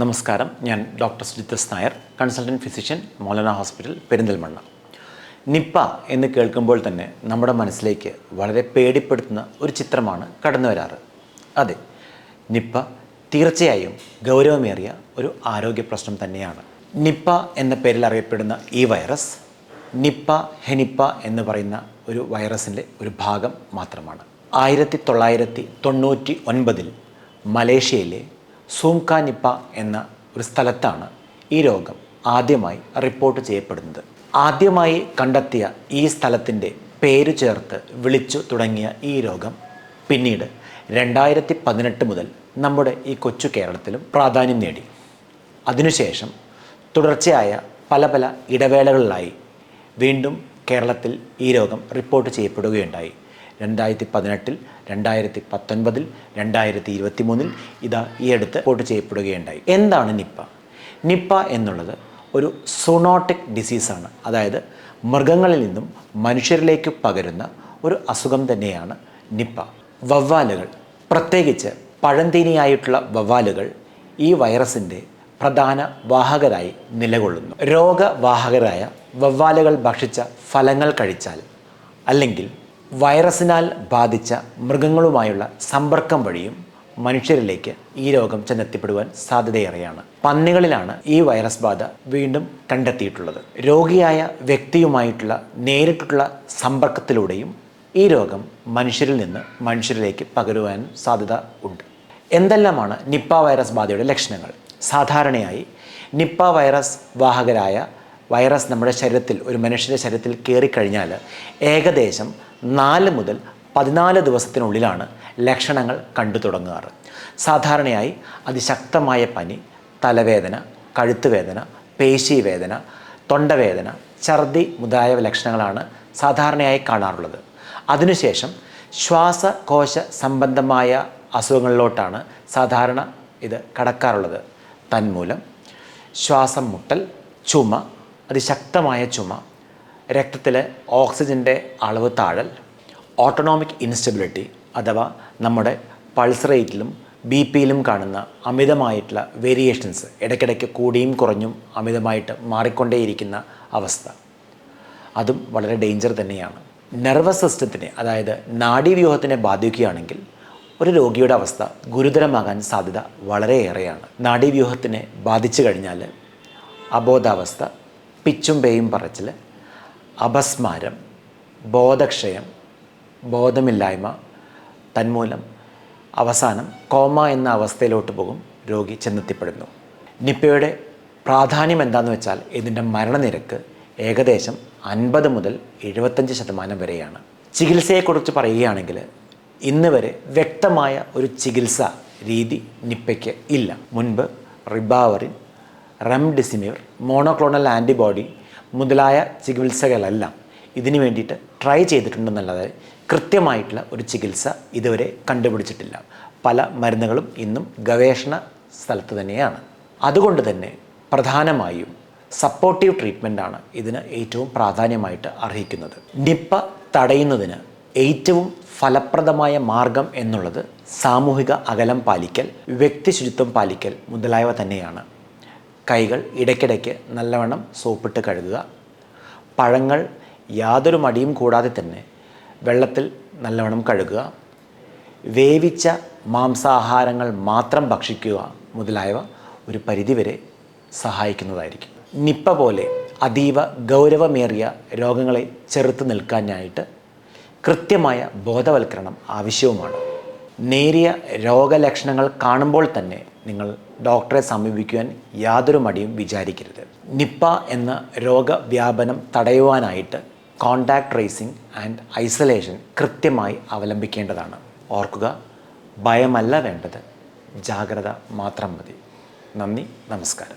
നമസ്കാരം. ഞാൻ doctor സുജിത്തസ് Nair consultant physician Moulana hospital Perinthalmanna. Nipah എന്ന് കേൾക്കുമ്പോൾ തന്നെ നമ്മുടെ മനസ്സിലേക്ക് വളരെ പേടിപ്പെടുത്തുന്ന ഒരു ചിത്രമാണ് കടന്നു വരാറ്. അതെ നിപ്പ തീർച്ചയായും ഗൗരവമേറിയ ഒരു ആരോഗ്യ പ്രശ്നം തന്നെയാണ്. നിപ്പ എന്ന പേരിൽ അറിയപ്പെടുന്ന ഈ വൈറസ് നിപ്പ ഹെനിപ്പ എന്ന് പറയുന്ന ഒരു വൈറസിന്റെ ഒരു ഭാഗം മാത്രമാണ്. ആയിരത്തി തൊള്ളായിരത്തി തൊണ്ണൂറ്റി ഒൻപതിൽ മലേഷ്യയിലെ സൂംക നിപ്പ എന്ന ഒരു സ്ഥലത്താണ് ഈ രോഗം ആദ്യമായി റിപ്പോർട്ട് ചെയ്യപ്പെടുന്നത്. ആദ്യമായി കണ്ടെത്തിയ ഈ സ്ഥലത്തിന്റെ പേര് ചേർത്ത് വിളിച്ചു തുടങ്ങിയ ഈ രോഗം പിന്നീട് രണ്ടായിരത്തി പതിനെട്ട് മുതൽ നമ്മുടെ ഈ കൊച്ചു കേരളത്തിലും പ്രാധാന്യം നേടി. അതിനുശേഷം തുടർച്ചയായ പല പല ഇടവേളകളിലായി വീണ്ടും കേരളത്തിൽ ഈ രോഗം റിപ്പോർട്ട് ചെയ്യപ്പെടുകയുണ്ടായി. രണ്ടായിരത്തി പതിനെട്ടിൽ രണ്ടായിരത്തി പത്തൊൻപതിൽ രണ്ടായിരത്തി ഇരുപത്തി മൂന്നിൽ ഇതാ ഈ അടുത്ത് റിപ്പോർട്ട് ചെയ്യപ്പെടുകയുണ്ടായി. എന്താണ് നിപ്പ? നിപ്പ എന്നുള്ളത് ഒരു സോണോട്ടിക് ഡിസീസാണ്. അതായത് മൃഗങ്ങളിൽ നിന്നും മനുഷ്യരിലേക്ക് പകരുന്ന ഒരു അസുഖം തന്നെയാണ് നിപ്പ. വവ്വാലുകൾ. പ്രത്യേകിച്ച് പഴന്തീനിയായിട്ടുള്ള വവ്വാലുകൾ ഈ വൈറസിന്റെ പ്രധാന വാഹകരായി നിലകൊള്ളുന്നു. രോഗവാഹകരായ വവ്വാലുകൾ ഭക്ഷിച്ച ഫലങ്ങൾ കഴിച്ചാൽ അല്ലെങ്കിൽ വൈറസിനാൽ ബാധിച്ച മൃഗങ്ങളുമായുള്ള സമ്പർക്കം വഴിയും മനുഷ്യരിലേക്ക് ഈ രോഗം ചെന്നെത്തിപ്പെടുവാൻ സാധ്യതയേറെയാണ്. പന്നികളിലാണ് ഈ വൈറസ് ബാധ വീണ്ടും കണ്ടെത്തിയിട്ടുള്ളത്. രോഗിയായ വ്യക്തിയുമായിട്ടുള്ള നേരിട്ടുള്ള സമ്പർക്കത്തിലൂടെയും ഈ രോഗം മനുഷ്യരിൽ നിന്ന് മനുഷ്യരിലേക്ക് പകരുവാൻ സാധ്യത ഉണ്ട്. എന്തെല്ലാമാണ് നിപ്പ വൈറസ് ബാധയുടെ ലക്ഷണങ്ങൾ? സാധാരണയായി നിപ്പ വൈറസ് വാഹകരായ വൈറസ് നമ്മുടെ ശരീരത്തിൽ ഒരു മനുഷ്യന്റെ ശരീരത്തിൽ കയറിക്കഴിഞ്ഞാൽ ഏകദേശം നാല് മുതൽ പതിനാല് ദിവസത്തിനുള്ളിലാണ് ലക്ഷണങ്ങൾ കണ്ടു തുടങ്ങാറ്. സാധാരണയായി അതിശക്തമായ പനി തലവേദന കഴുത്തുവേദന പേശീവേദന തൊണ്ടവേദന ഛർദി മുതലായ ലക്ഷണങ്ങളാണ് സാധാരണയായി കാണാറുള്ളത്. അതിനുശേഷം ശ്വാസകോശ സംബന്ധമായ അസുഖങ്ങളിലോട്ടാണ് സാധാരണ ഇത് കടക്കാറുള്ളത്. തന്മൂലം ശ്വാസം മുട്ടൽ ചുമ അതിശക്തമായ ചുമ രക്തത്തിൽ ഓക്സിജന്റെ അളവ് താഴൽ ഓട്ടോണോമിക് ഇൻസ്റ്റബിലിറ്റി അഥവാ നമ്മുടെ പൾസ് റേറ്റിലും ബി പിയിലും കാണുന്ന അമിതമായിട്ടുള്ള വേരിയേഷൻസ് ഇടയ്ക്കിടയ്ക്ക് കൂടിയും കുറഞ്ഞും അമിതമായിട്ട് മാറിക്കൊണ്ടേയിരിക്കുന്ന അവസ്ഥ. അതും വളരെ ഡേഞ്ചർ തന്നെയാണ്. നെർവസ് സിസ്റ്റത്തിനെ അതായത് നാഡീവ്യൂഹത്തിനെ ബാധിക്കുകയാണെങ്കിൽ ഒരു രോഗിയുടെ അവസ്ഥ ഗുരുതരമാകാൻ സാധ്യത വളരെയേറെയാണ്. നാഡീവ്യൂഹത്തിനെ ബാധിച്ചു കഴിഞ്ഞാൽ അബോധാവസ്ഥ പിച്ചും പേയും പറച്ചിൽ അപസ്മാരം ബോധക്ഷയം ബോധമില്ലായ്മ തന്മൂലം അവസാനം കോമ എന്ന അവസ്ഥയിലോട്ട് പോകും രോഗി ചെന്നെത്തിപ്പെടുന്നു. നിപ്പയുടെ പ്രാധാന്യം എന്താണെന്ന് വെച്ചാൽ ഇതിന്റെ മരണനിരക്ക് ഏകദേശം അൻപത് മുതൽ എഴുപത്തഞ്ച് ശതമാനം വരെയാണ്. ചികിത്സയെക്കുറിച്ച് പറയുകയാണെങ്കിൽ ഇന്ന് വരെ വ്യക്തമായ ഒരു ചികിത്സ രീതി നിപ്പയ്ക്ക് ഇല്ല. മുൻപ് റിബാവറിൻ റെംഡെസിമിർ മോണോക്ലോണൽ ആന്റിബോഡി മുതലായ ചികിത്സകളെല്ലാം ഇതിനു വേണ്ടിയിട്ട് ട്രൈ ചെയ്തിട്ടുണ്ടെന്നല്ലാതെ കൃത്യമായിട്ടുള്ള ഒരു ചികിത്സ ഇതുവരെ കണ്ടുപിടിച്ചിട്ടില്ല. പല മരുന്നുകളും ഇന്നും ഗവേഷണ സ്ഥലത്ത് തന്നെയാണ്. അതുകൊണ്ട് തന്നെ പ്രധാനമായും സപ്പോർട്ടീവ് ട്രീറ്റ്മെന്റാണ് ഇതിന് ഏറ്റവും പ്രാധാന്യമായിട്ട് അർഹിക്കുന്നത്. നിപ്പ തടയുന്നതിന് ഏറ്റവും ഫലപ്രദമായ മാർഗം എന്നുള്ളത് സാമൂഹിക അകലം പാലിക്കൽ വ്യക്തിശുചിത്വം പാലിക്കൽ മുതലായവ തന്നെയാണ്. കൈകൾ ഇടയ്ക്കിടയ്ക്ക് നല്ലവണ്ണം സോപ്പിട്ട് കഴുകുക. പഴങ്ങൾ യാതൊരു മടിയും കൂടാതെ തന്നെ വെള്ളത്തിൽ നല്ലവണ്ണം കഴുകുക. വേവിച്ച മാംസാഹാരങ്ങൾ മാത്രം ഭക്ഷിക്കുക മുതലായവ ഒരു പരിധിവരെ സഹായിക്കുന്നതായിരിക്കും. നിപ്പ പോലെ അതീവ ഗൗരവമേറിയ രോഗങ്ങളെ ചെറുത്ത് നിൽക്കാനായിട്ട് കൃത്യമായ ബോധവൽക്കരണം ആവശ്യവുമാണ്. നേരിയ രോഗലക്ഷണങ്ങൾ കാണുമ്പോൾ തന്നെ നിങ്ങൾ ഡോക്ടറെ സമീപിക്കുവാൻ യാതൊരു മടിയും വിചാരിക്കരുത്. നിപ്പ എന്ന രോഗവ്യാപനം തടയുവാനായിട്ട് കോണ്ടാക്ട് ട്രേസിംഗ് ആൻഡ് ഐസൊലേഷൻ കൃത്യമായി അവലംബിക്കേണ്ടതാണ്. ഓർക്കുക ഭയമല്ല വേണ്ടത്. ജാഗ്രത മാത്രം മതി. നന്ദി നമസ്കാരം.